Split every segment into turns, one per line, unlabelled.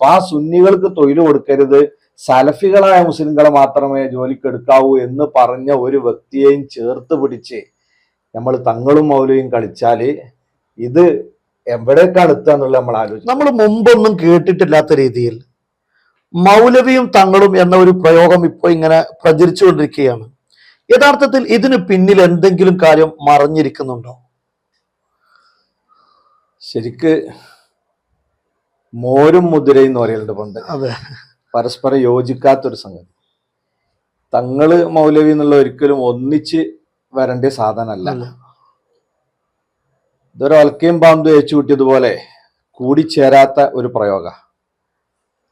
അപ്പൊ ആ സുന്നികൾക്ക് തൊഴിൽ കൊടുക്കരുത്. സലഫികളായ മുസ്ലിങ്ങളെ മാത്രമേ ജോലിക്ക് എടുക്കാവൂ എന്ന് പറഞ്ഞ ഒരു വ്യക്തിയെയും ചേർത്ത് പിടിച്ച് നമ്മൾ തങ്ങളും മൗലയും കളിച്ചാൽ ഇത് എവിടേക്കാണ് എത്തുക എന്നുള്ളത് നമ്മൾ ആലോചിച്ചു
നമ്മൾ മുമ്പൊന്നും കേട്ടിട്ടില്ലാത്ത രീതിയിൽ മൗലവിയും തങ്ങളും എന്ന ഒരു പ്രയോഗം ഇപ്പോൾ ഇങ്ങനെ പ്രചരിച്ചുകൊണ്ടിരിക്കുകയാണ്. യഥാർത്ഥത്തിൽ ഇതിന് പിന്നിൽ എന്തെങ്കിലും കാര്യം മറഞ്ഞിരിക്കുന്നുണ്ടോ?
ശരിക്ക് മോരും മുതിരയും എന്ന് പറയുന്നുണ്ട് പണ്ട്
അതെ.
പരസ്പരം യോജിക്കാത്തൊരു സംഗതി. തങ്ങൾ മൗലവി എന്നുള്ള ഒരിക്കലും ഒന്നിച്ച് വരേണ്ട സാധനമല്ല. ഇതൊരു ഒലക്കയും പാമ്പ് ഏച്ചു കൂട്ടിയതുപോലെ കൂടിച്ചേരാത്ത ഒരു പ്രയോഗ.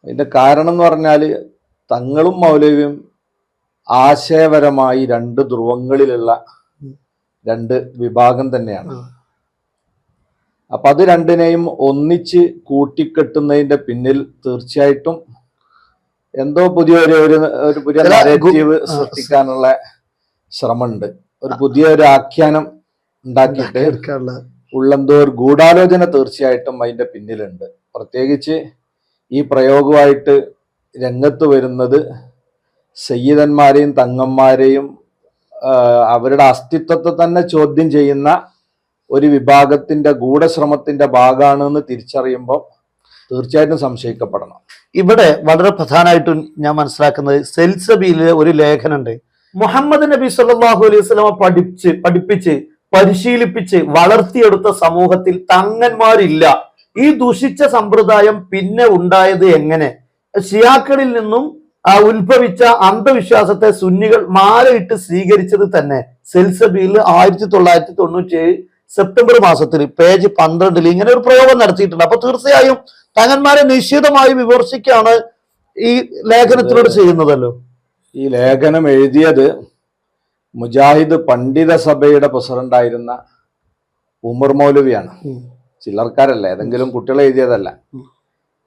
അതിന്റെ കാരണം എന്ന് പറഞ്ഞാൽ തങ്ങളും മൗലവിയും ആശയപരമായി രണ്ട് ധ്രുവങ്ങളിലുള്ള രണ്ട് വിഭാഗം തന്നെയാണ്. അപ്പൊ അത് രണ്ടിനെയും ഒന്നിച്ച് കൂട്ടിക്കെട്ടുന്നതിന്റെ പിന്നിൽ തീർച്ചയായിട്ടും എന്തോ പുതിയ ഒരു ഒരു- പുതിയ നരേറ്റീവ് സൃഷ്ടിക്കാനുള്ള ശ്രമമുണ്ട്. ഒരു പുതിയ ഒരു ആഖ്യാനം ഉണ്ടാക്കിയിട്ട് ഉള്ളെന്തോ ഒരു ഗൂഢാലോചന തീർച്ചയായിട്ടും അതിന്റെ പിന്നിലുണ്ട്. പ്രത്യേകിച്ച് ഈ പ്രയോഗമായിട്ട് രംഗത്ത് വരുന്നത് സയ്യിദന്മാരെയും തങ്ങന്മാരെയും അവരുടെ അസ്തിത്വത്തെ തന്നെ ചോദ്യം ചെയ്യുന്ന ഒരു വിഭാഗത്തിന്റെ ഗൂഢശ്രമത്തിന്റെ ഭാഗമാണെന്ന് തിരിച്ചറിയുമ്പോൾ തീർച്ചയായിട്ടും സംശയിക്കപ്പെടണം.
ഇവിടെ വളരെ പ്രധാനമായിട്ടും ഞാൻ മനസ്സിലാക്കുന്നത് സെൽസബിയിലെ ഒരു ലേഖനുണ്ട്. മുഹമ്മദ് നബി സല്ലാഹു അലൈഹി വസല്ലമ പഠിച്ച് പഠിപ്പിച്ച് പരിശീലിപ്പിച്ച് വളർത്തിയെടുത്ത സമൂഹത്തിൽ തങ്ങന്മാരില്ല. ഈ ദുഷിച്ച സമ്പ്രദായം പിന്നെ ഉണ്ടായത് എങ്ങനെ? ഷിയാക്കളിൽ നിന്നും ഉത്ഭവിച്ച അന്ധവിശ്വാസത്തെ സുന്നികൾ മാലയിട്ട് സ്വീകരിച്ചത് തന്നെ സെൽസബിയിൽ ആയിരത്തി തൊള്ളായിരത്തി തൊണ്ണൂറ്റി സെപ്റ്റംബർ മാസത്തിൽ പേജ് പന്ത്രണ്ടിൽ ഇങ്ങനെ ഒരു പ്രയോഗം നടത്തിയിട്ടുണ്ട്. അപ്പൊ തീർച്ചയായും തങ്ങന്മാരെ നിശ്ചിതമായി വിമർശിക്കാണ് ഈ ലേഖനത്തിലൂടെ ചെയ്യുന്നതല്ലോ.
ഈ ലേഖനം എഴുതിയത് മുജാഹിദ് പണ്ഡിത സഭയുടെ പ്രസിഡന്റായിരുന്ന ഉമർ മൗലവിയാണ്. ചില്ലർക്കാരല്ല ഏതെങ്കിലും കുട്ടികൾ എഴുതിയതല്ല.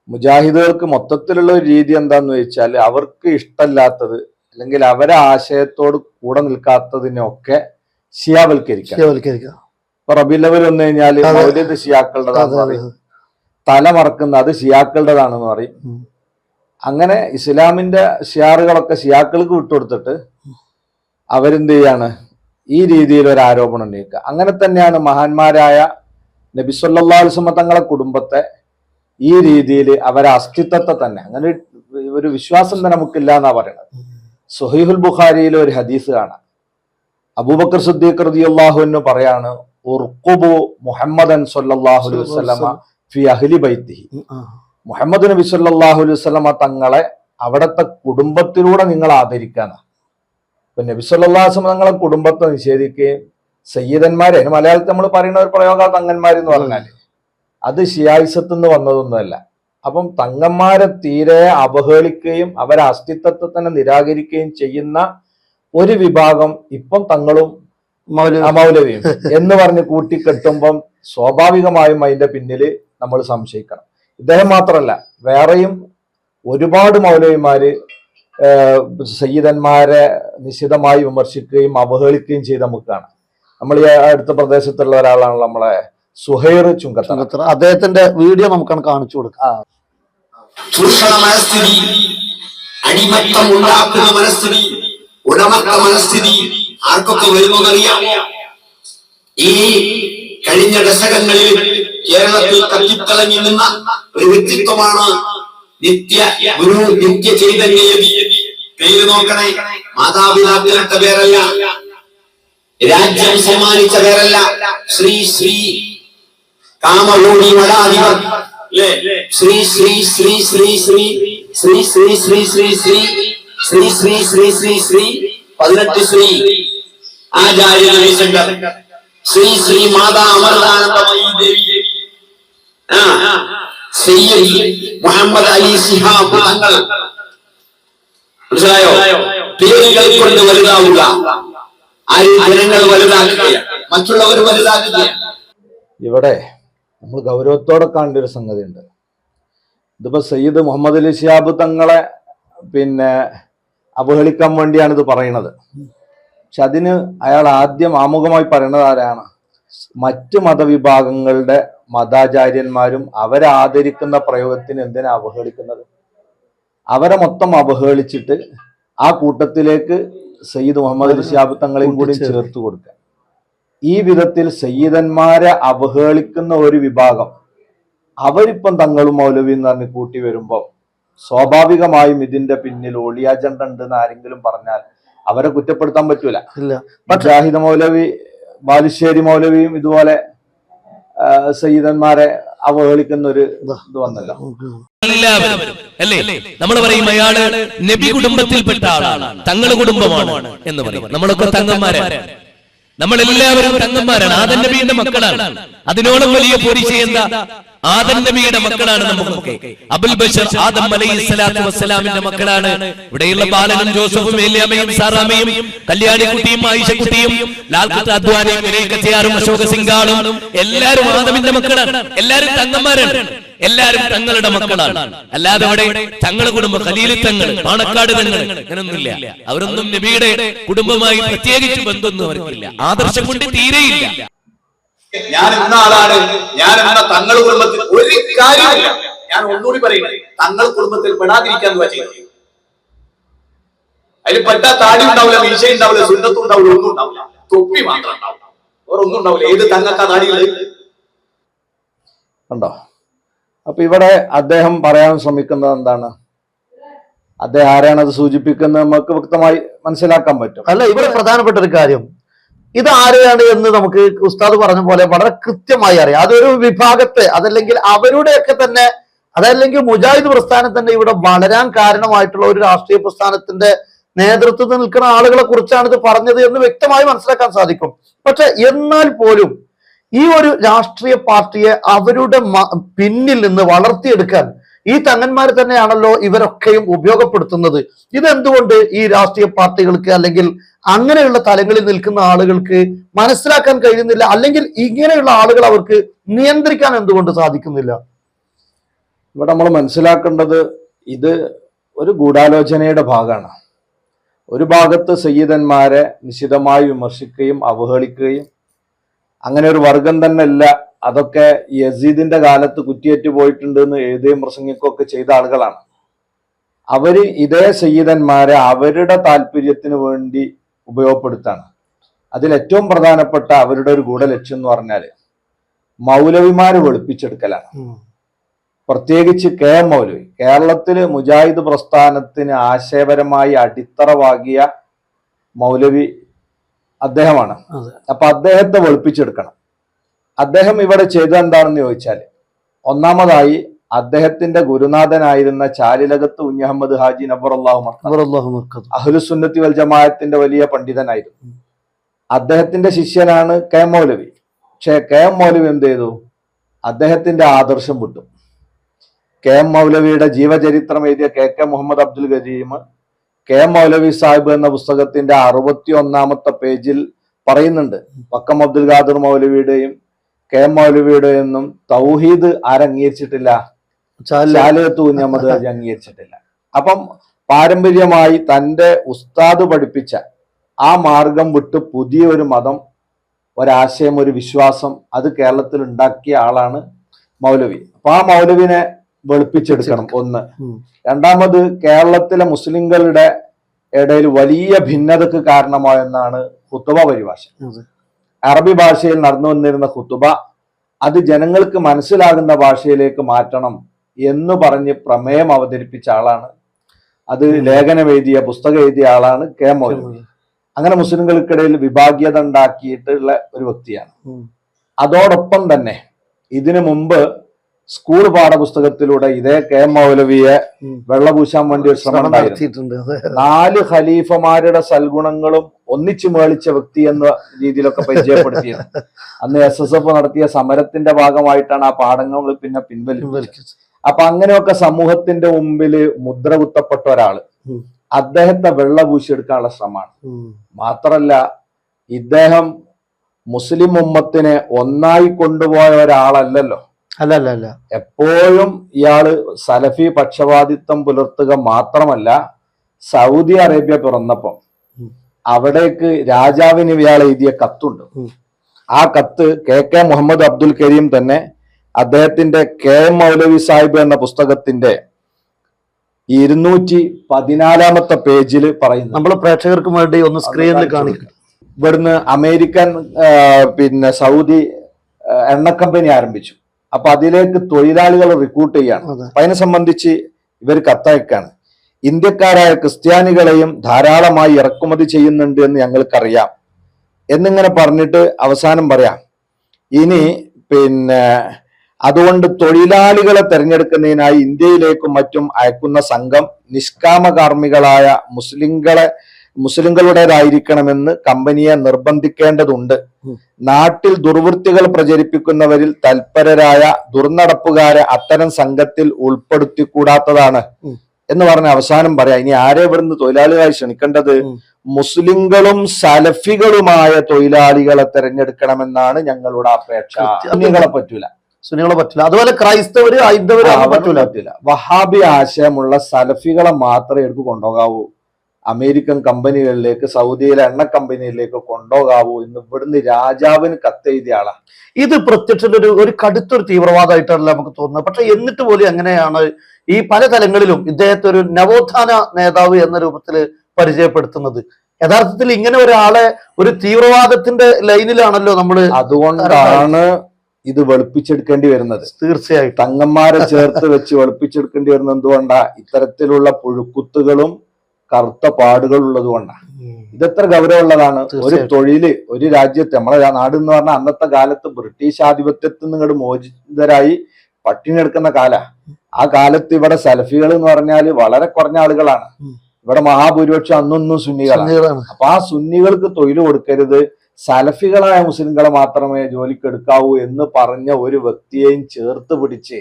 മുജാഹിദുകൾക്ക് മൊത്തത്തിലുള്ള ഒരു രീതി എന്താന്ന് വെച്ചാൽ അവർക്ക് ഇഷ്ടമല്ലാത്തത് അല്ലെങ്കിൽ അവരെ ആശയത്തോട് കൂടെ നിൽക്കാത്തതിനൊക്കെ ഷിയാവൽക്കരിക്കുക
ശിവവൽക്കരിക്കുക.
ഇപ്പൊ റബിലവൽ വന്നു
കഴിഞ്ഞാൽ.
മൗലിദ് ഷിയാക്കളുടേതാണെന്ന് പറയും. തല മറക്കുന്ന അത് ഷിയാക്കളുടേതാണെന്ന് പറയും. അങ്ങനെ ഇസ്ലാമിന്റെ ഷിയാറുകളൊക്കെ ഷിയാക്കൾക്ക് വിട്ടുകൊടുത്തിട്ട് അവരെന്ത് ചെയ്യാണ്? ഈ രീതിയിൽ ഒരു ആരോപണം ഉന്നയിക്കുക. അങ്ങനെ തന്നെയാണ് മഹാന്മാരായ നബിസ്വല്ലാസ്മ തങ്ങളെ കുടുംബത്തെ ഈ രീതിയിൽ അവരെ അസ്തിത്വത്തെ തന്നെ. അങ്ങനെ ഒരു വിശ്വാസം തന്നെ നമുക്കില്ല എന്നാ പറയുന്നത്. സുഹൈഹുൽ ബുഖാരിയിലെ ഒരു ഹദീസ് കാണാം. അബൂബക്കർ സുദ്ദീഖ് എന്ന് പറയാണ് മുഹമ്മദൻ അലൈഹി വസല്ലമ ഫി അഹ്ലി ബൈത്തിഹി. മുഹമ്മദ് നബി സല്ലാഹു അലൈഹി വസല്ലമ തങ്ങളെ അവിടുത്തെ കുടുംബത്തിലൂടെ നിങ്ങൾ ആദരിക്കാന്ന് ഇപ്പൊ നബി വസല്ലമ തങ്ങളെ കുടുംബത്തെ നിഷേധിക്കുകയും സയ്യിദന്മാരെ അതിന് മലയാളത്തിൽ നമ്മൾ പറയുന്ന ഒരു പ്രയോഗ തങ്ങന്മാർ എന്ന് പറഞ്ഞാൽ അത് ഷിയായിസത്ത് നിന്ന് വന്നതൊന്നുമല്ല. അപ്പം തങ്ങന്മാരെ തീരെ അവഹേളിക്കുകയും അവരെ അസ്തിത്വത്തെ തന്നെ നിരാകരിക്കുകയും ചെയ്യുന്ന ഒരു വിഭാഗം ഇപ്പം തങ്ങളും
മൗലവി.
അമൗലവിയും എന്ന് പറഞ്ഞ് കൂട്ടിക്കെട്ടുമ്പം സ്വാഭാവികമായും അതിന്റെ പിന്നിൽ നമ്മൾ സംശയിക്കണം. ഇദ്ദേഹം മാത്രമല്ല വേറെയും ഒരുപാട് മൗലവിമാര് സയ്യിദന്മാരെ നിശിതമായി വിമർശിക്കുകയും അവഹേളിക്കുകയും ചെയ്ത് നമുക്ക് കാണാം നമ്മൾ ഈ അടുത്ത പ്രദേശത്തുള്ള ഒരാളാണ് നമ്മളെ സുഹൈർ ചുങ്കത്തറ.
ചുങ്കത്തറ. അദ്ദേഹത്തിന്റെ വീഡിയോ നമുക്കാണ് കാണിച്ചു കൊടുക്കാം.
ചൂഷണ മനസ്ഥിതി അടിമത്തം ഉണ്ടാക്കുന്ന മനസ്ഥിതി. ഉടമക്ക മനസ്ഥിതി ആർക്കൊക്കെ വരുമെന്നറിയാം ഈ കഴിഞ്ഞ ദശകങ്ങളിൽ കേരളത്തിൽ കത്തിത്തളങ്ങി നിന്ന ഒരു വ്യക്തിത്വമാണ് നിത്യ ഗുരു നിത്യ ചൈതന്യയതി പേര് നോക്കണേ മാതാപിതാക്കളിട്ട പേരല്ല രാജ്യം സമ്മാനിച്ച പേരല്ല ശ്രീ ശ്രീ കാമകൂടി മഠാധിപർ ശ്രീ ശ്രീ ശ്രീ ശ്രീ ശ്രീ ശ്രീ ശ്രീ ശ്രീ ശ്രീ ശ്രീ ശ്രീ ശ്രീ ശ്രീ ശ്രീ ശ്രീ ശ്രീ പതിനെട്ട് ശ്രീ ആചാര്യ രവിശങ്കർ ശ്രീ ശ്രീ മാതാ അമൃതാനന്ദമയി ദേവി. സയ്യിദ് മുഹമ്മദ് അലി സിഹാബ് തങ്ങൾ മനസ്സിലായോ? പേരുകൾ കൊണ്ട് വലുതാവുക. ആരും ജനങ്ങൾ വലുതാക്കുക മറ്റുള്ളവർ വലുതാക്കുക
ഇവിടെ നമ്മൾ ഗൗരവത്തോടെ കാണേണ്ട ഒരു സംഗതി ഉണ്ട് ഇതിപ്പോ സയ്യിദ് മുഹമ്മദ് അലി ഷിയാബ് തങ്ങളെ പിന്നെ അവഹേളിക്കാൻ വേണ്ടിയാണ് ഇത് പറയുന്നത്. പക്ഷെ അതിന് അയാൾ ആദ്യം ആമുഖമായി പറയുന്നത് ആരാണ്? മറ്റ് മതവിഭാഗങ്ങളുടെ മതാചാര്യന്മാരും അവരെ ആദരിക്കുന്ന പ്രയോഗത്തിന് എന്തിനാ അവഹേളിക്കുന്നത്? അവരെ മൊത്തം അവഹേളിച്ചിട്ട് ആ കൂട്ടത്തിലേക്ക് സയ്യിദ് മുഹമ്മദ് ഋഷിയാബ് തങ്ങളെയും കൂടി. ചേർത്ത് കൊടുക്കുക. ഈ വിധത്തിൽ സയ്യിദന്മാരെ അവഹേളിക്കുന്ന ഒരു വിഭാഗം അവരിപ്പം തങ്ങളും മൗലവി എന്ന് പറഞ്ഞ് കൂട്ടി വരുമ്പോൾ സ്വാഭാവികമായും ഇതിന്റെ പിന്നിൽ ഒളി അജണ്ട ഉണ്ടെന്ന് ആരെങ്കിലും പറഞ്ഞാൽ അവരെ കുറ്റപ്പെടുത്താൻ പറ്റൂല.
ഇല്ല.
മുജാഹിദ് മൗലവി ബാലുശ്ശേരി മൗലവിയും ഇതുപോലെ സയ്യിദന്മാരെ അവഹേളിക്കുന്ന ഒരു ഇത് വന്നല്ലോ.
എല്ലാവരും അല്ലേ? നമ്മൾ പറയും അയാൾ നബി കുടുംബത്തിൽപ്പെട്ട ആളാണ് തങ്ങൾ കുടുംബമാണ് എന്ന് പറയും. നമ്മളൊക്കെ തങ്ങന്മാരാണ് നമ്മളെല്ലാവരും തങ്ങന്മാരാണ്. ആദൻ നബിയുടെ മക്കളാണ്. അതിനോളം വലിയ പോരിശ എന്താ ആദൻ നബിയുടെ മക്കളാണ് നമുക്കൊക്കെ. അബുൽ ബഷർ ആദം അലൈഹി സ്വലാത്തു വസ്സലാമിന്റെ മക്കളാണ്. ഇവിടെയുള്ള ബാലനും ജോസഫും ഏലിയാമയും സാറാമയും കല്യാണിക്കുട്ടിയും ആയിഷക്കുട്ടിയും കുട്ടി അദ്വാനിയും വിനയക്കത്തിയാറും അശോക സിംഗാളും എല്ലാരും ആദമിന്റെ മക്കളാണ്. എല്ലാരും തങ്ങന്മാരാണ്. എല്ലാരും തങ്ങളുടെ മക്കളാണ്. അല്ലാതെ അവിടെ തങ്ങളുടെ കുടുംബം കലീലി തങ്ങൾ പാണക്കാട് തങ്ങൾ അങ്ങനൊന്നുമില്ല. അവരൊന്നും നബിയുടെ കുടുംബമായി പ്രത്യേകിച്ച് ബന്ധമൊന്നും അവർക്കില്ല. ആദർശം കൊണ്ട് തീരെയില്ല.
ഞാൻ ഇന്ന ആളാണ്. ഞാൻ എന്ന തങ്ങൾ കുടുംബത്തിൽ ഒരു കാര്യമില്ല ഞാൻ ഒന്നുകൂടി പറയുന്നത്. തങ്ങൾ കുടുംബത്തിൽ പെടാതിരിക്കാൻ ചെയ്യുന്നത് അതിൽ പെട്ട താടി ഉണ്ടാവില്ല മീശ ഉണ്ടാവില്ല സുന്നത്തും ഉണ്ടാവില്ല ഒന്നും ഉണ്ടാവില്ല. തൊപ്പി മാത്രം ഉണ്ടാവില്ല വേറെ ഒന്നും ഉണ്ടാവില്ല. ഏത് തങ്ങൾക്കാ താടിയുള്ളത്
ഉണ്ടോ അപ്പൊ ഇവിടെ അദ്ദേഹം പറയാൻ ശ്രമിക്കുന്നത് എന്താണ്? അദ്ദേഹം ആരാണ് അത് സൂചിപ്പിക്കുന്നത്? നമുക്ക് വ്യക്തമായി മനസ്സിലാക്കാൻ പറ്റും.
അല്ല ഇവിടെ പ്രധാനപ്പെട്ട ഒരു കാര്യം. ഇത് ആരെയാണ് എന്ന് നമുക്ക് ഉസ്താദ് പറഞ്ഞ പോലെ വളരെ കൃത്യമായി അറിയാം. അതൊരു വിഭാഗത്തെ അതല്ലെങ്കിൽ അവരുടെയൊക്കെ തന്നെ അതല്ലെങ്കിൽ മുജാഹിദ് പ്രസ്ഥാനം തന്നെ ഇവിടെ വളരാൻ കാരണമായിട്ടുള്ള ഒരു രാഷ്ട്രീയ പ്രസ്ഥാനത്തിന്റെ നേതൃത്വത്തിൽ നിൽക്കുന്ന ആളുകളെ കുറിച്ചാണ് ഇത് പറഞ്ഞത് എന്ന് വ്യക്തമായി മനസ്സിലാക്കാൻ സാധിക്കും. പക്ഷെ എന്നാൽ പോലും ഈ ഒരു രാഷ്ട്രീയ പാർട്ടിയെ അവരുടെ പിന്നിൽ നിന്ന് വളർത്തിയെടുക്കാൻ ഈ തങ്ങന്മാർ തന്നെയാണല്ലോ ഇവരൊക്കെയും ഉപയോഗപ്പെടുത്തുന്നത്. ഇതെന്തുകൊണ്ട് ഈ രാഷ്ട്രീയ പാർട്ടികൾക്ക് അല്ലെങ്കിൽ അങ്ങനെയുള്ള തലങ്ങളിൽ നിൽക്കുന്ന ആളുകൾക്ക് മനസ്സിലാക്കാൻ കഴിയുന്നില്ല? അല്ലെങ്കിൽ ഇങ്ങനെയുള്ള ആളുകൾ അവർക്ക് നിയന്ത്രിക്കാൻ എന്തുകൊണ്ട് സാധിക്കുന്നില്ല?
ഇവിടെ നമ്മൾ മനസ്സിലാക്കേണ്ടത് ഇത് ഒരു ഗൂഢാലോചനയുടെ ഭാഗമാണ്. ഒരു ഭാഗത്ത് സയ്യിദന്മാരെ നിശിതമായി വിമർശിക്കുകയും അവഹേളിക്കുകയും അങ്ങനെ ഒരു വർഗം തന്നെ അല്ല അതൊക്കെ യസീദിന്റെ കാലത്ത് കുറ്റിയേറ്റ് പോയിട്ടുണ്ട് എന്ന് എഴുതുകയും പ്രസംഗിക്കുകയൊക്കെ ചെയ്ത ആളുകളാണ്. അവർ ഇതേ സയ്യിദന്മാരെ അവരുടെ താല്പര്യത്തിന് വേണ്ടി ഉപയോഗപ്പെടുത്താണ്. അതിൽ ഏറ്റവും പ്രധാനപ്പെട്ട അവരുടെ ഒരു ഗൂഢലക്ഷ്യം എന്ന് പറഞ്ഞാൽ മൗലവിമാരെ വെളുപ്പിച്ചെടുക്കലാണ്. പ്രത്യേകിച്ച് കെ എം മൗലവി. കേരളത്തിൽ മുജാഹിദ് പ്രസ്ഥാനത്തിന് ആശയപരമായി അടിത്തറവാകിയ മൗലവി അദ്ദേഹമാണ്. അപ്പൊ അദ്ദേഹത്തെ വെളുപ്പിച്ചെടുക്കണം. അദ്ദേഹം ഇവിടെ ചെയ്തത് എന്താണെന്ന് ചോദിച്ചാൽ ഒന്നാമതായി അദ്ദേഹത്തിന്റെ ഗുരുനാഥനായിരുന്ന ചാലിലകത്ത് ഉഞ്ഞഹമ്മദ് ഹാജി നബർ അള്ളാഹു. അഹ്ലുസുന്നത്തി വൽ ജമാഅത്തിന്റെ വലിയ പണ്ഡിതനായിരുന്നു. അദ്ദേഹത്തിന്റെ ശിഷ്യനാണ് കെ എം മൗലവി. പക്ഷെ കെ എം മൗലവി എന്ത് ചെയ്തു? അദ്ദേഹത്തിന്റെ ആദർശം വിട്ടു. കെ എം മൗലവിയുടെ ജീവചരിത്രം എഴുതിയ K K Muhammad Abdul Karim K M Maulavi Sahib എന്ന പുസ്തകത്തിന്റെ അറുപത്തി ഒന്നാമത്തെ പേജിൽ പറയുന്നുണ്ട്. വക്കം അബ്ദുൽ ഖാദർ മൗലവിയുടെയും കെ എം മൗലവിയുടെ ഒന്നും തൗഹീദ് ആരംഗീകരിച്ചിട്ടില്ല
ചാല-
ശാലയത്ത് കുഞ്ഞമ്മദ് ഹാജി അംഗീകരിച്ചിട്ടില്ല. അപ്പം പാരമ്പര്യമായി തന്റെ ഉസ്താദ് പഠിപ്പിച്ച ആ മാർഗം വിട്ട് പുതിയ ഒരു മതം ഒരാശയം ഒരു വിശ്വാസം അത് കേരളത്തിൽ ഉണ്ടാക്കിയ ആളാണ് മൗലവി. അപ്പൊ ആ മൗലവിനെ വെളുപ്പിച്ചെടുക്കണം ഒന്ന്. രണ്ടാമത് കേരളത്തിലെ മുസ്ലിങ്ങളുടെ ഇടയിൽ വലിയ ഭിന്നതക്ക് കാരണമായെന്നാണ് ഹുത്തുബ പരിഭാഷ. അറബി ഭാഷയിൽ നടന്നു വന്നിരുന്ന ഖുത്തുബ അത് ജനങ്ങൾക്ക് മനസ്സിലാകുന്ന ഭാഷയിലേക്ക് മാറ്റണം എന്ന് പറഞ്ഞ് പ്രമേയം അവതരിപ്പിച്ച ആളാണ്. അത് ലേഖനം എഴുതിയ പുസ്തകം എഴുതിയ ആളാണ് കെ മൗലവി. അങ്ങനെ മുസ്ലിങ്ങൾക്കിടയിൽ വിഭാഗീയത ഉണ്ടാക്കിയിട്ടുള്ള ഒരു വ്യക്തിയാണ്. അതോടൊപ്പം തന്നെ ഇതിനു മുമ്പ് സ്കൂൾ പാഠപുസ്തകത്തിലൂടെ ഇതേ കെ എം മൗലവിയെ. വെള്ളപൂശാൻ വേണ്ടി ഒരു ശ്രമം
നടത്തിയിട്ടുണ്ട്
നാല് ഖലീഫമാരുടെ സൽഗുണങ്ങളും ഒന്നിച്ചു മേളിച്ച വ്യക്തി എന്ന രീതിയിലൊക്കെ പരിചയപ്പെടുത്തിയത്. അന്ന് എസ് എസ് എഫ് നടത്തിയ സമരത്തിന്റെ ഭാഗമായിട്ടാണ് ആ പാഠങ്ങൾ പിന്നെ പിൻവലിച്ചത്.
പിൻവലിച്ചു.
അപ്പൊ അങ്ങനെയൊക്കെ സമൂഹത്തിന്റെ മുമ്പിൽ മുദ്ര കുത്തപ്പെട്ട
ഒരാൾ.
അദ്ദേഹത്തെ വെള്ളപൂശിയെടുക്കാനുള്ള ശ്രമമാണ്. മാത്രല്ല ഇദ്ദേഹം മുസ്ലിം ഉമ്മത്തിനെ ഒന്നായി കൊണ്ടുപോയ ഒരാളല്ലല്ലോ.
അല്ല അല്ല അല്ല
എപ്പോഴും ഇയാൾ സലഫി പക്ഷപാതിത്വം പുലർത്തുക മാത്രമല്ല സൗദി അറേബ്യ പിറന്നപ്പം അവിടേക്ക് രാജാവിന് ഇയാൾ എഴുതിയ കത്തുണ്ട്. ആ കത്ത് കെ കെ മുഹമ്മദ് അബ്ദുൽ കരീം തന്നെ അദ്ദേഹത്തിന്റെ കെ എം മൗലവി സാഹിബ് എന്ന പുസ്തകത്തിന്റെ ഇരുന്നൂറ്റി പതിനാലാമത്തെ പേജിൽ പറയുന്നു.
നമ്മൾ പ്രേക്ഷകർക്ക് വേണ്ടി ഒന്ന് സ്ക്രീനിൽ കാണിക്കാം.
ഇവിടുന്ന് അമേരിക്കൻ പിന്നെ സൗദി എണ്ണക്കമ്പനി എണ്ണ കമ്പനി ആരംഭിച്ചു. അപ്പൊ അതിലേക്ക് തൊഴിലാളികൾ റിക്രൂട്ട് ചെയ്യാണ്. അപ്പൊ അതിനെ സംബന്ധിച്ച് ഇവർ കത്തയക്കാണ്. ഇന്ത്യക്കാരായ ക്രിസ്ത്യാനികളെയും ധാരാളമായി ഇറക്കുമതി ചെയ്യുന്നുണ്ട് എന്ന് ഞങ്ങൾക്കറിയാം. എന്നിങ്ങനെ പറഞ്ഞിട്ട് അവസാനം പറയാം. ഇനി പിന്നെ അതുകൊണ്ട് തൊഴിലാളികളെ തെരഞ്ഞെടുക്കുന്നതിനായി ഇന്ത്യയിലേക്കും മറ്റും അയക്കുന്ന സംഘം നിഷ്കാമകാർമ്മികളായ മുസ്ലിങ്ങളെ മുസ്ലിങ്ങളുടേതായിരിക്കണമെന്ന് കമ്പനിയെ നിർബന്ധിക്കേണ്ടതുണ്ട്. നാട്ടിൽ ദുർവൃത്തികൾ പ്രചരിപ്പിക്കുന്നവരിൽ തൽപരരായ ദുർനടപ്പുകാരെ അത്തരം സംഘത്തിൽ ഉൾപ്പെടുത്തിക്കൂടാത്തതാണ്. എന്ന് പറഞ്ഞ അവസാനം പറയാം. ഇനി ആരെ ഇവിടുന്ന് തൊഴിലാളികളായി ക്ഷണിക്കേണ്ടത്. മുസ്ലിങ്ങളും സലഫികളുമായ തൊഴിലാളികളെ തെരഞ്ഞെടുക്കണമെന്നാണ് ഞങ്ങളുടെ അപേക്ഷ.
നിങ്ങളെ
സുന്നികളെ പറ്റൂല
സുനികളെ പറ്റില്ല അതുപോലെ ക്രൈസ്തവര് ഹൈന്ദവര് പറ്റൂല.
പറ്റൂല വഹാബി ആശയമുള്ള സലഫികളെ മാത്രമേ എടുത്ത് കൊണ്ടുപോകാവൂ. അമേരിക്കൻ കമ്പനികളിലേക്ക് സൗദിയിലെ എണ്ണ കമ്പനിയിലേക്ക് കൊണ്ടുപോകാവൂ എന്ന് ഇവിടുന്ന് രാജാവിന് കത്തെഴുതിയ ആളാ.
ഇത് പ്രത്യക്ഷത്തിൽ ഒരു ഒരു കടുത്തൊരു തീവ്രവാദമായിട്ടല്ല നമുക്ക് തോന്നുന്നത്. പക്ഷെ എന്നിട്ട് പോലും എങ്ങനെയാണ് ഈ പല തലങ്ങളിലും ഇദ്ദേഹത്തെ ഒരു നവോത്ഥാന നേതാവ് എന്ന രൂപത്തിൽ പരിചയപ്പെടുത്തുന്നത്? യഥാർത്ഥത്തിൽ ഇങ്ങനെ ഒരാളെ ഒരു തീവ്രവാദത്തിന്റെ ലൈനിലാണല്ലോ നമ്മൾ
അതുകൊണ്ടാണ് ഇത് വെളുപ്പിച്ചെടുക്കേണ്ടി വരുന്നത്.
തീർച്ചയായിട്ടും.
തങ്ങന്മാരെ ചേർത്ത് വെച്ച് വെളുപ്പിച്ചെടുക്കേണ്ടി വരുന്നത് എന്തുകൊണ്ടാ? ഇത്തരത്തിലുള്ള പുഴുക്കുത്തുകളും കറുത്ത പാടുകൾ ഉള്ളത് കൊണ്ടാണ് ഇതെത്ര ഗൗരവമുള്ളതാണ്. ഒരു തൊഴിൽ ഒരു രാജ്യത്ത് നമ്മളെ നാട് എന്ന് പറഞ്ഞാൽ അന്നത്തെ കാലത്ത് ബ്രിട്ടീഷ് ആധിപത്യത്തിൽ നിന്ന് ഇങ്ങോട്ട് മോചിതരായി പട്ടിണി എടുക്കുന്ന കാല. ആ കാലത്ത് ഇവിടെ സലഫികൾ എന്ന് പറഞ്ഞാൽ വളരെ കുറഞ്ഞ ആളുകളാണ്. ഇവിടെ മഹാഭൂരിപക്ഷം അന്നൊന്നും സുന്നികളാണ്.
സുന്നികളാണ്.
അപ്പൊ ആ സുന്നികൾക്ക് തൊഴിൽ കൊടുക്കരുത്. സലഫികളായ മുസ്ലിങ്ങളെ മാത്രമേ ജോലിക്ക് എടുക്കാവൂ എന്ന് പറഞ്ഞ ഒരു വ്യക്തിയെയും ചേർത്ത് പിടിച്ച്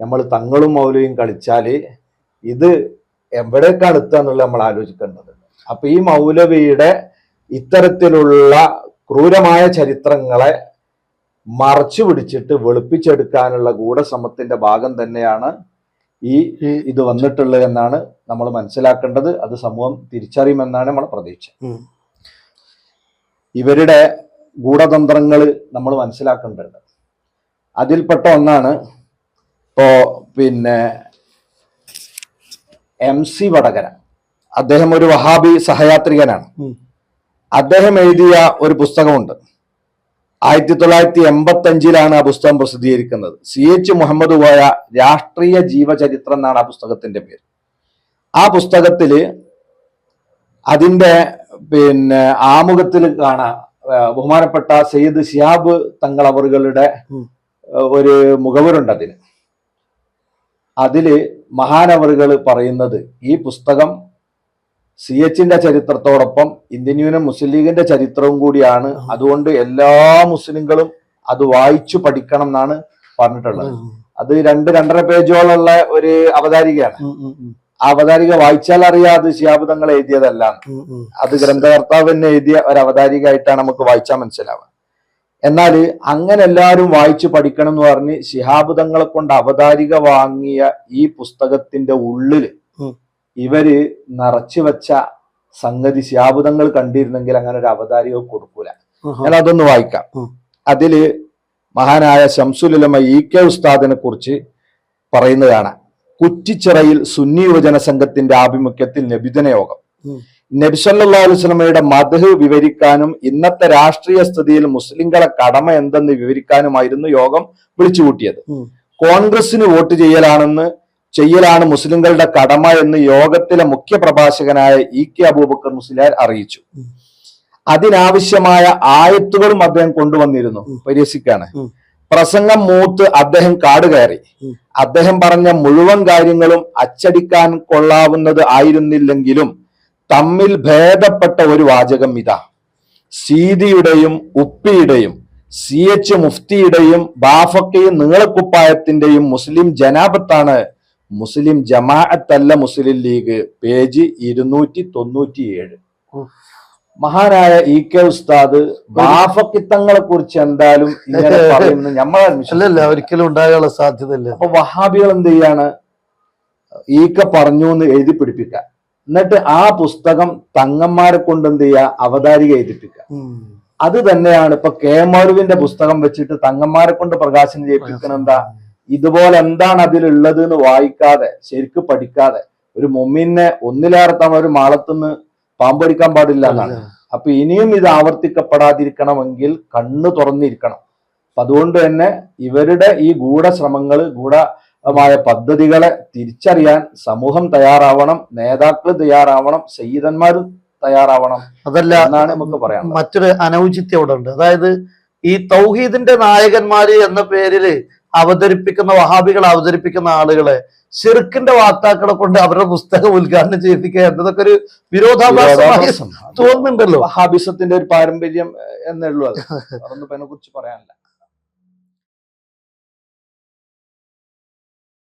നമ്മൾ തങ്ങളും മൗലയും കളിച്ചാൽ ഇത് എവിടേക്കാണ് എത്തുക എന്നുള്ളത് നമ്മൾ ആലോചിക്കേണ്ടത് അപ്പൊ ഈ മൗലവിയുടെ ഇത്തരത്തിലുള്ള ക്രൂരമായ ചരിത്രങ്ങളെ മറച്ചു പിടിച്ചിട്ട് വെളുപ്പിച്ചെടുക്കാനുള്ള ഗൂഢശ്രമത്തിന്റെ ഭാഗം തന്നെയാണ് ഈ
ഈ-
ഇത് വന്നിട്ടുള്ളത് എന്നാണ് നമ്മൾ മനസ്സിലാക്കേണ്ടത്. അത് സമൂഹം തിരിച്ചറിയുമെന്നാണ് നമ്മൾ പ്രതീക്ഷ. ഇവരുടെ ഗൂഢതന്ത്രങ്ങൾ നമ്മൾ മനസ്സിലാക്കേണ്ടത് അതിൽപ്പെട്ട ഒന്നാണ് ഇപ്പോ പിന്നെ എം സി വടകര. അദ്ദേഹം ഒരു വഹാബി സഹയാത്രികനാണ്. അദ്ദേഹം എഴുതിയ ഒരു പുസ്തകമുണ്ട്. ആയിരത്തി തൊള്ളായിരത്തി എൺപത്തി അഞ്ചിലാണ് ആ പുസ്തകം പ്രസിദ്ധീകരിക്കുന്നത്. സി എച്ച് മുഹമ്മദ് പോയ രാഷ്ട്രീയ ജീവചരിത്രം എന്നാണ് ആ പുസ്തകത്തിന്റെ പേര്. ആ പുസ്തകത്തിൽ അതിന്റെ പിന്നെ ആമുഖത്തിൽ കാണാം ബഹുമാനപ്പെട്ട സയ്യിദ് ഷിയാബ് തങ്ങൾ അവറുകളുടെ ഒരു മുഖവരുണ്ട് അതിന് അതിൽ മഹാനവറുകൾ പറയുന്നത് ഈ പുസ്തകം സി എച്ചിന്റെ ചരിത്രത്തോടൊപ്പം ഇന്ത്യൻ യൂണിയൻ മുസ്ലിം ലീഗിന്റെ ചരിത്രവും കൂടിയാണ്. അതുകൊണ്ട് എല്ലാ മുസ്ലിങ്ങളും അത് വായിച്ചു പഠിക്കണം എന്നാണ് പറഞ്ഞിട്ടുള്ളത്. അത് രണ്ട് രണ്ടര പേജോളുള്ള ഒരു അവതാരികയാണ്. ആ അവതാരിക വായിച്ചാൽ അറിയാതെ ശിയാബുദങ്ങൾ എഴുതിയതല്ല. അത് ഗ്രന്ഥകർത്താവ് തന്നെ എഴുതിയ ഒരു അവതാരികയായിട്ടാണ് നമുക്ക് വായിച്ചാൽ മനസ്സിലാവുക. എന്നാൽ അങ്ങനെ എല്ലാവരും വായിച്ചു പഠിക്കണം എന്ന് പറഞ്ഞ് ശിഹാബുദങ്ങളെ കൊണ്ട് അവതാരിക വാങ്ങിയ ഈ പുസ്തകത്തിന്റെ
ഉള്ളിൽ
ഇവർ നിറച്ചു വെച്ച സംഗതി ശിഹാബുദങ്ങൾ കണ്ടിരുന്നെങ്കിൽ അങ്ങനെ ഒരു അവതാരിക കൊടുക്കൂല. ഞാൻ അതൊന്ന് വായിക്കാം. അതിൽ മഹാനായ ശംസുലമ ഇ കെ ഉസ്താദിനെ കുറിച്ച് പറയുന്നതാണ് കുറ്റിച്ചിറയിൽ സുന്നി യുവജന സംഘത്തിന്റെ ആഭിമുഖ്യത്തിൽ നബിദിന യോഗം. നബിസല്ലാ അലുസ്ലമയുടെ മധു വിവരിക്കാനും ഇന്നത്തെ രാഷ്ട്രീയ സ്ഥിതിയിൽ മുസ്ലിങ്ങളെ കടമ എന്തെന്ന് വിവരിക്കാനുമായിരുന്നു യോഗം വിളിച്ചുകൂട്ടിയത്. കോൺഗ്രസിന് വോട്ട് ചെയ്യലാണെന്ന് ചെയ്യലാണ് മുസ്ലിങ്ങളുടെ കടമ എന്ന് യോഗത്തിലെ മുഖ്യ പ്രഭാഷകനായ ഇ കെ അബൂബക്കർ മുസ്ലിയാർ അറിയിച്ചു. അതിനാവശ്യമായ ആയത്തുകളും അദ്ദേഹം കൊണ്ടുവന്നിരുന്നു. പരിഹസിക്കാണ് പ്രസംഗം മൂത്ത് അദ്ദേഹം
കാടുകയറി
അദ്ദേഹം പറഞ്ഞ മുഴുവൻ കാര്യങ്ങളും അച്ചടിക്കാൻ കൊള്ളാവുന്നത് ആയിരുന്നില്ലെങ്കിലും തമ്മിൽ ഭേദപ്പെട്ട ഒരു വാചകം ഇതാ. സീതിയുടെയും ഉപ്പിയുടെയും സി എച്ച് മുഫ്തിയുടെയും ബാഫക്കയും നീളക്കുപ്പായത്തിന്റെയും മുസ്ലിം ജനാബത്താണ് മുസ്ലിം ജമാഅത്തല്ല മുസ്ലിം ലീഗ് പേജ് ഇരുന്നൂറ്റി തൊണ്ണൂറ്റിയേഴ്. മഹാനായ ഇ കെ ഉസ്താദ് ബാഫക്കിത്തങ്ങളെ കുറിച്ച് എന്തായാലും ഇങ്ങനെ പറയുന്നത്
ഒരിക്കലും ഉണ്ടാകാനുള്ള സാധ്യതയില്ല.
അപ്പൊ വഹാബികൾ എന്ത് ചെയ്യാണ്? ഈക്ക പറഞ്ഞു എന്ന് എഴുതി പിടിപ്പിക്കുക എന്നിട്ട് ആ പുസ്തകം തങ്ങന്മാരെ കൊണ്ട് എന്ത് ചെയ്യുക? അവതാരിക എഴുതിപ്പിക്കുക. അത് തന്നെയാണ് ഇപ്പൊ കെ മാരുവിന്റെ പുസ്തകം വെച്ചിട്ട് തങ്ങന്മാരെ കൊണ്ട് പ്രകാശനം ചെയ്യിപ്പിക്കണം എന്താ? ഇതുപോലെ എന്താണ് അതിലുള്ളത് എന്ന് വായിക്കാതെ ശരിക്ക് പഠിക്കാതെ ഒരു മൊമ്മീനെ ഒന്നിലേറെ തവണ ഒരു മാളത്തുനിന്ന് പാമ്പടിക്കാൻ പാടില്ല എന്നാണ്. അപ്പൊ ഇനിയും ഇത് ആവർത്തിക്കപ്പെടാതിരിക്കണമെങ്കിൽ കണ്ണ് തുറന്നിരിക്കണം. അപ്പൊ അതുകൊണ്ട് തന്നെ ഇവരുടെ ഈ ഗൂഢശ്രമങ്ങൾ ഗൂഢമായ പദ്ധതികളെ തിരിച്ചറിയാൻ സമൂഹം തയ്യാറാവണം നേതാക്കൾ തയ്യാറാവണം സയ്യിദന്മാർ തയ്യാറാവണം
അതല്ല
എന്നാണ് നമുക്ക് പറയാം
മറ്റൊരു അനൗചിത്യം അവിടെ ഉണ്ട്. അതായത് ഈ തൗഹീദിന്റെ നായകന്മാര് എന്ന പേരിൽ അവതരിപ്പിക്കുന്ന വഹാബികൾ അവതരിപ്പിക്കുന്ന ആളുകളെ ശിർക്കിന്റെ വാർത്താക്കളെ കൊണ്ട് അവരുടെ പുസ്തകം ഉദ്ഘാടനം ചെയ്യിപ്പിക്കുക എന്നതൊക്കെ ഒരു വിരോധാഭാസമായി തോന്നുന്നുണ്ടല്ലോ.
വഹാബിസത്തിന്റെ ഒരു പാരമ്പര്യം എന്നേ അത്. അതൊന്നും അതിനെ കുറിച്ച് പറയാനില്ല.